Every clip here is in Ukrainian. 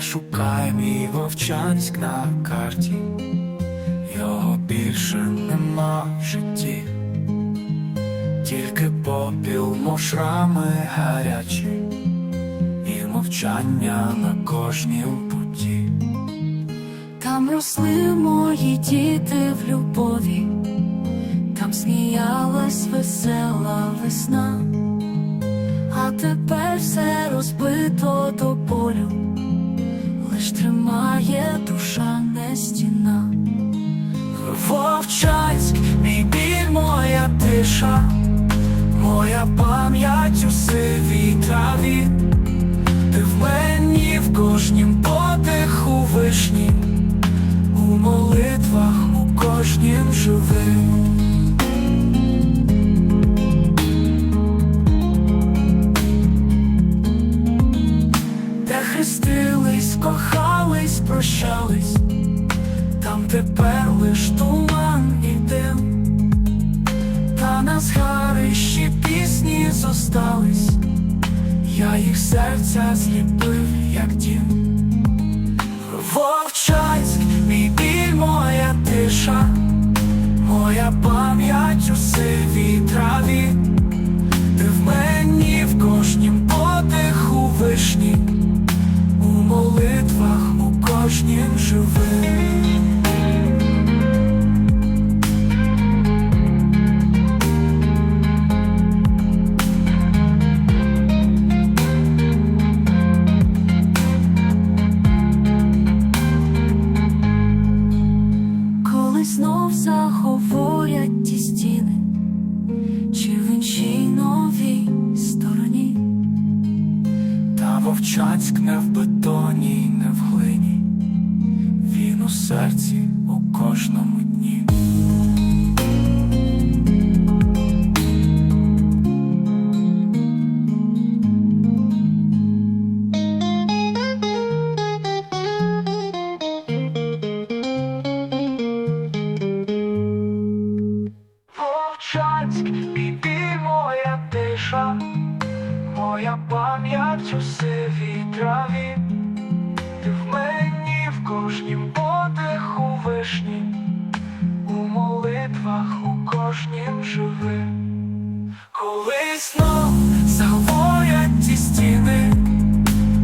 Шукай мій вовчанськ на карті, його більше нема в житті, тільки попіл, мов шрами гарячі, і мовчання на кожній путі. Там росли мої діти в любові, там сміялась весела весна, а тепер все розбито до болю, лиш тримає душа не стіна. Вовчанськ, мій біль, моя тиша, моя пам'ять у сивій траві, ти в мені в кожнім подиху вишні, у молитвах у кожнім живим. Та не в бетоні, не в глині, він у серці у кожному дні. Вовчанськ, мій біль, моя тиша, моя пам'ять у сивій траві, ти в мені в кожнім подиху вишні, у молитвах у кожнім живим. Коли знов заговорять ті стіни,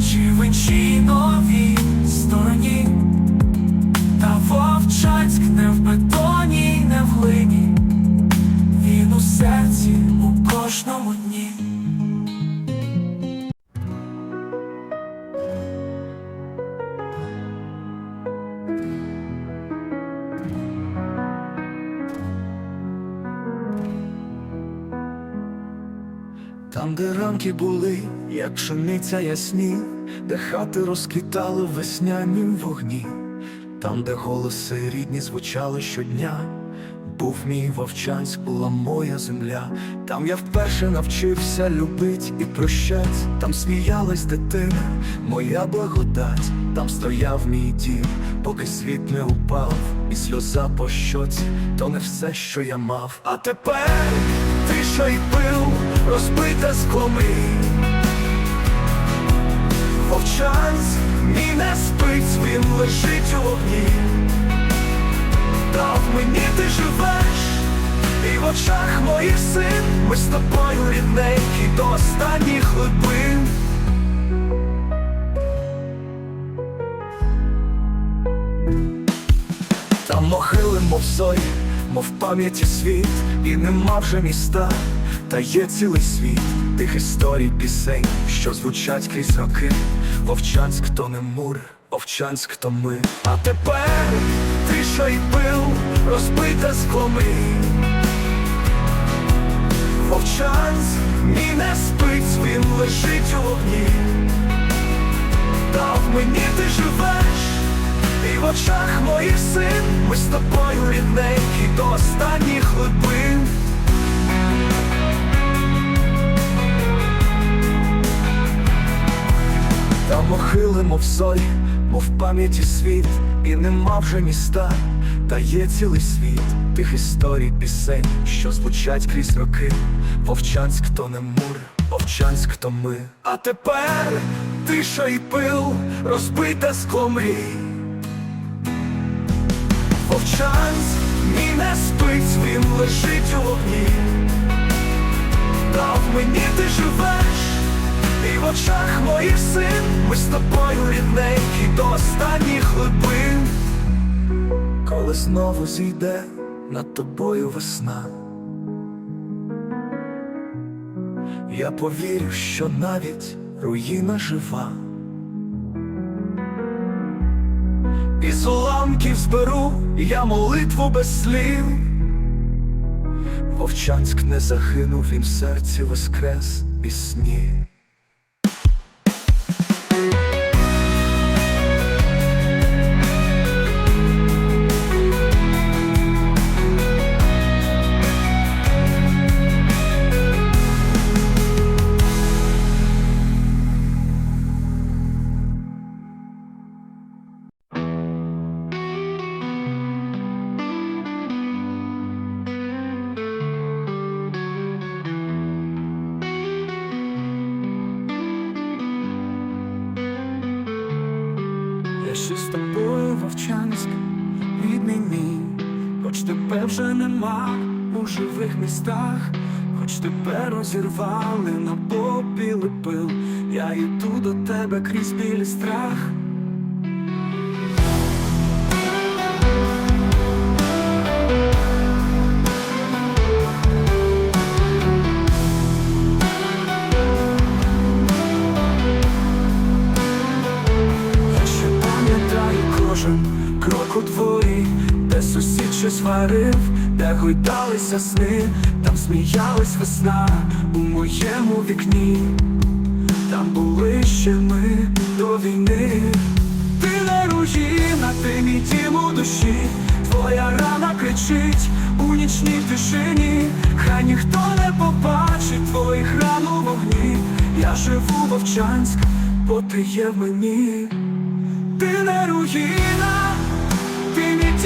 чи в іншій новій стороні, та Вовчанськ не в бетоні, не в глині. Він у серці у кожному дні. Ранки були, як пшениця ясні, де хати розквітали в веснянім вогні, там, де голоси рідні звучали щодня, був мій Вовчанськ, була моя земля, там я вперше навчився любить і прощать, там сміялась дитина, моя благодать, там стояв мій дім, поки світ не упав, і сльоза по щоці, то не все, що я мав. А тепер тиша й пил, розбите скло мрій. Вовчанськ мій не спить, він лежить у вогні. Та в мені ти живеш, і в очах моїх син ми з тобою рідненькі до останніх глибин. Там могили, мов зорі, мов пам'яті світ, і нема вже міста, та є цілий світ тих історій, пісень, що звучать крізь роки. Вовчанськ то не мур, Вовчанськ то ми. А тепер тиша й пил, розбите скло мрій. Вовчанськ мій не спить, він лежить у вогні. Та в мені ти живеш, і в очах моїх син ми з тобою рідненькі до останніх глибин. Та мохили, мов соль, мов пам'яті світ, і нема вже міста, та є цілий світ тих історій, пісень, що звучать крізь роки. Вовчанськ то не мур, Вовчанськ то ми. А тепер тиша і пил, розбите скло мрій. Вовчанськ мій не спить, він лежить у вогні. Та в мені ти живеш, і в очах моїх син, ми з тобою рідненькі до останніх глибин. Коли знову зійде над тобою весна. Я повірю, що навіть руїна жива. Із уламків зберу я молитву без слів. Вовчанськ не загинув, він в серці воскрес пісні. Я тебе розірвали на попіли пил, я йду до тебе крізь білий страх. Я ще пам'ятаю кожен крок у дворі, де сусід щось варив, де гойдалися сни, там сміялась весна у моєму вікні, там були ще ми до війни. Ти не руїна, ти мій дім у душі, твоя рана кричить у нічній тишині, хай ніхто не побачить твоїх ран у вогні. Я живу вовчанськ, бо ти є в мені. Ти не руїна,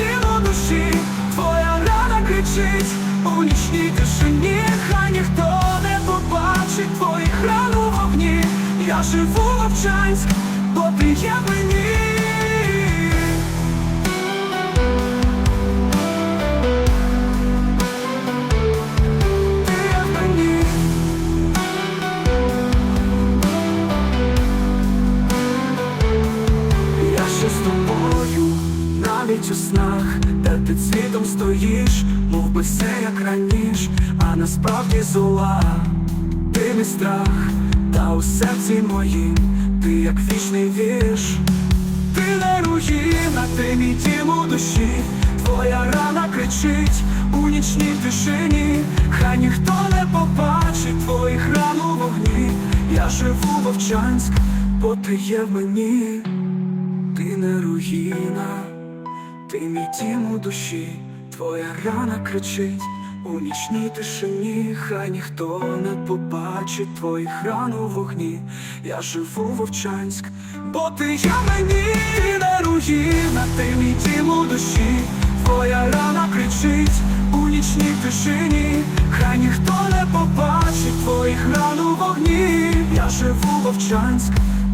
у душі, твоя рана кричить у нічній тишині, хай ніхто не побачить твоїх ран у вогні. Я живу вовчанськ, бо ти є мені. Навіть у снах, де ти цвітом стоїш, мов би все як раніш, а насправді зола, ти мій страх, та у серці моїм, ти як вічний вірш, ти не руїна, ти мій дім у душі, твоя рана кричить у нічній тишині, хай ніхто не побачить твоїх ран у вогні. Я живу вовчанськ, бо ти є в мені. Ти не руїна, ти мій дім у душі, твоя рана кричить у нічній тишині, хай ніхто не побачить твоїх ран у вогні. Я живу вовчанськ, бо ти є мені, не руїна, ти мій дім у душі, твоя рана кричить у нічній тишині, хай ніхто не побачить твоїх ран у вогні. Я живу вовчанськ,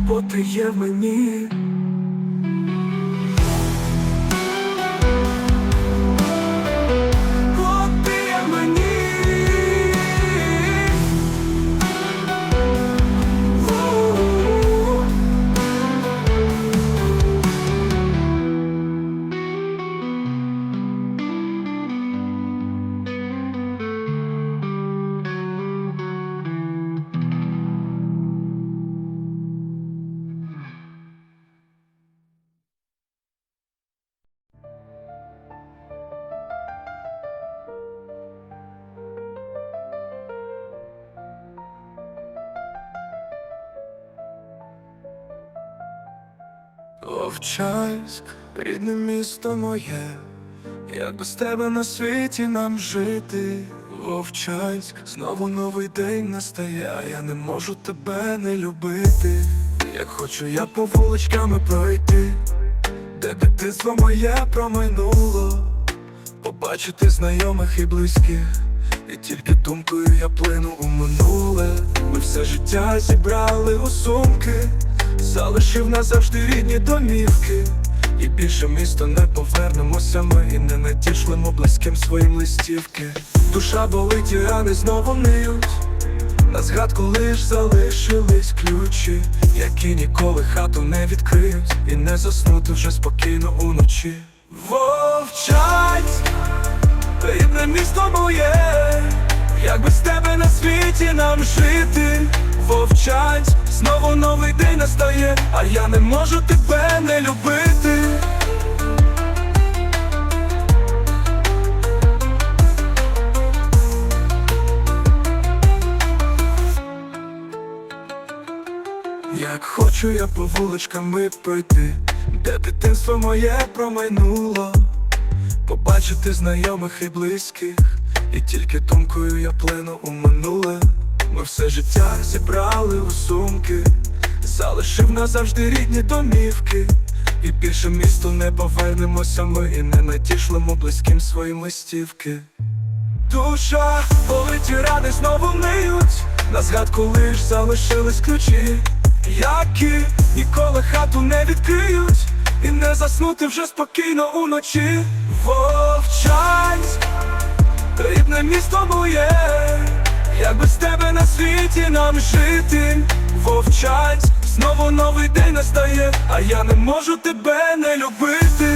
бо ти є мені. Вовчанськ, рідне місто моє, як без тебе на світі нам жити. Вовчанськ, знову новий день настає, а я не можу тебе не любити. Як хочу я по вуличками пройти, де дитинство моє промайнуло, побачити знайомих і близьких, і тільки думкою я плину у минуле. Ми все життя зібрали у сумки, залишив назавжди рідні домівки. І більше місто не повернемося ми і не надішлемо близьким своїм листівки. Душа болить і рани знову ниють. На згадку лиш залишились ключі, які ніколи хату не відкриють, і не заснути вже спокійно уночі. Вовчать, рідне місто моє, як без тебе на світі нам жити, вовчать, знову новий день настає, а я не можу тебе не любити. Як хочу я по вуличками пройти, де дитинство моє промайнуло, побачити знайомих і близьких, і тільки думкою я плину у минуле. Ми все життя зібрали у сумки, залишив назавжди рідні домівки, і більше в місто не повернемося ми і не надішлемо близьким своїм листівки. Душа, болить і рани знову ниють, на згадку лиш залишились ключі, які ніколи хату не відкриють, і не заснути вже спокійно уночі. Вовчать, рідне місто моє, як без тебе на світі нам жити. Вовчать, знову новий день настає, а я не можу тебе не любити.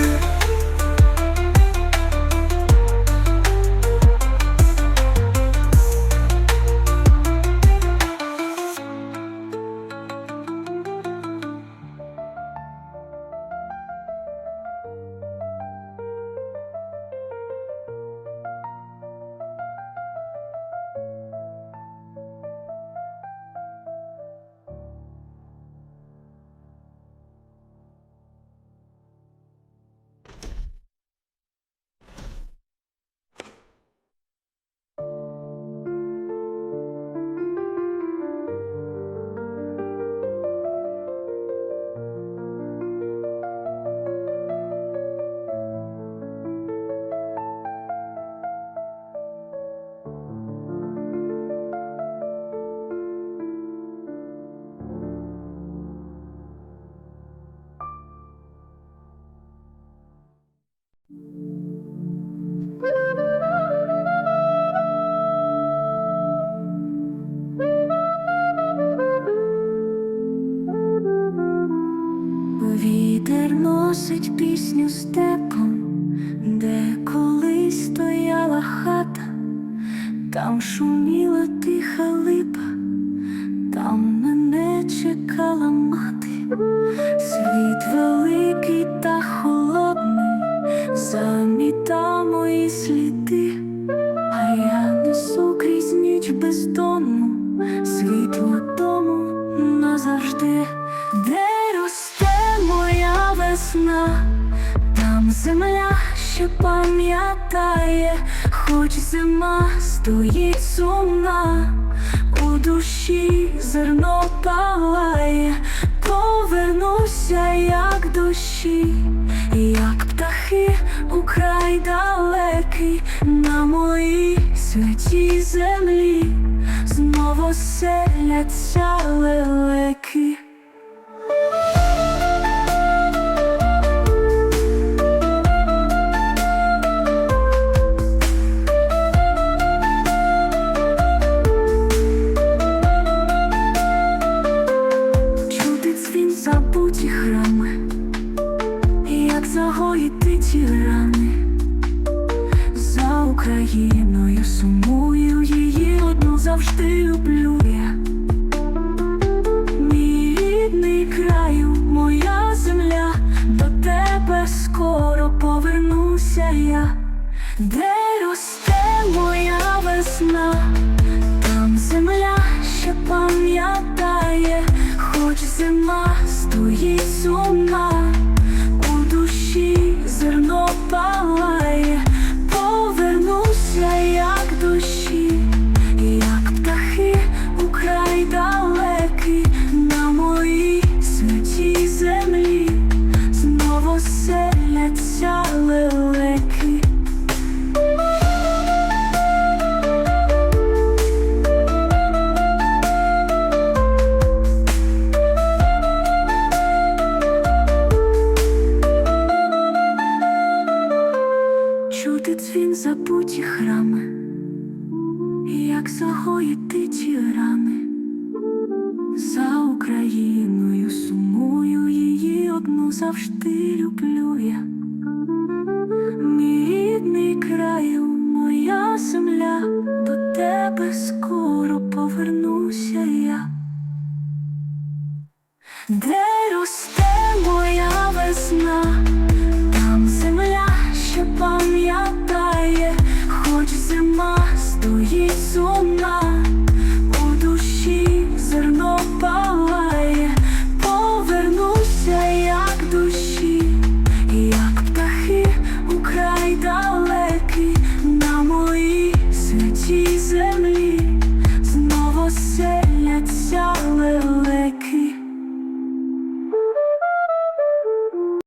Світ великий та холодний, заміта мої сліди, а я несу крізь ніч бездонну, світло дому назавжди, де росте моя весна, там земля ще пам'ятає, хоч зима стоїть сумна, у душі зерно палає, повернуся, як загоїти ті люблю